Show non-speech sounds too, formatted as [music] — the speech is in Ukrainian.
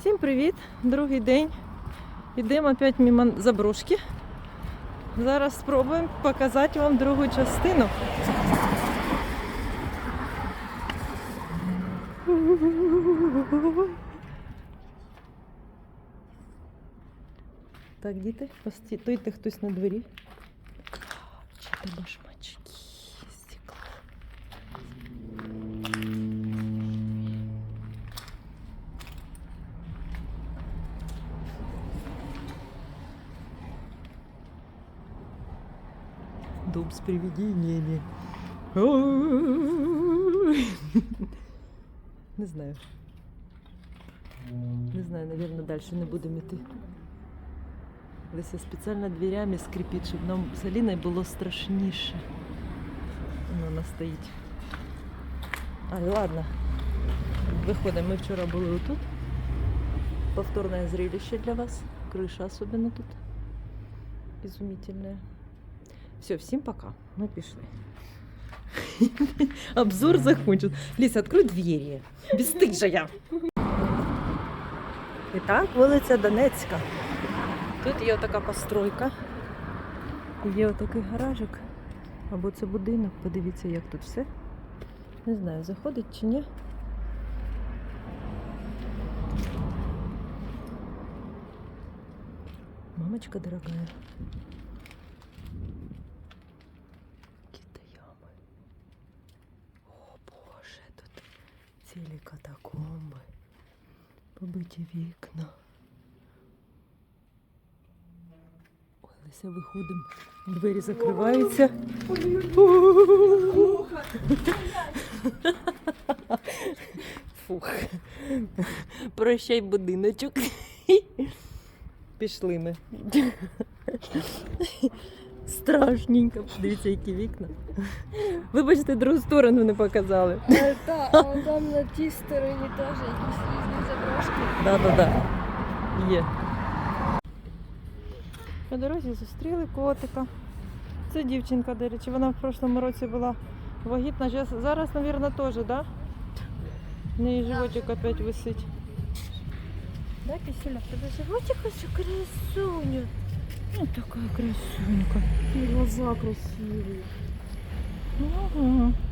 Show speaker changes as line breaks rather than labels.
Всім привіт! Другий день. Йдемо опять мимо заброшки. Зараз спробуємо показати вам другу частину. Так, діти, постійте хтось на двері. Чи ти башмачки? Дом с привидениями. Не знаю. Не знаю, наверное, дальше не будемо йти. Леся спеціально дверями скрипить, щоб нам з Аліною було страшніше. Вона стоїть. А, ладно. Виходимо, ми вчора були отут. Повторне зрелище для вас. Крыша особенно тут. Изумительная. Все, всем пока. Мы пішли. [laughs] Обзор закончен. Лиса, открой двери. Бесстыжая. І так, вулиця Донецька. Тут є така постройка. Є отакий гаражик. Або це будинок. Подивіться, як тут все. Не знаю, заходить чи ні. Мамочка дорогая. Цілі катакомби. Побиті вікна. Ой, виходимо. Двері закриваються. Фух. Прощай будиночок. Пішли ми. Страшненько. Дивіться, які вікна. Вибачте, другу сторону не показали.
Е, Та, а там на тій стороні теж якісь різні заброшки.
Да, да, да. Є. По дорозі зустріли котика. Це дівчинка, до речі, вона в прошлому році була вагітна. Зараз, мабуть, теж, так? Да? В неї животик опять висить.
Да, Кисюля, тебе животик ось красуня.
Ну, така красунька.
І глаза красиві.
Mm-hmm.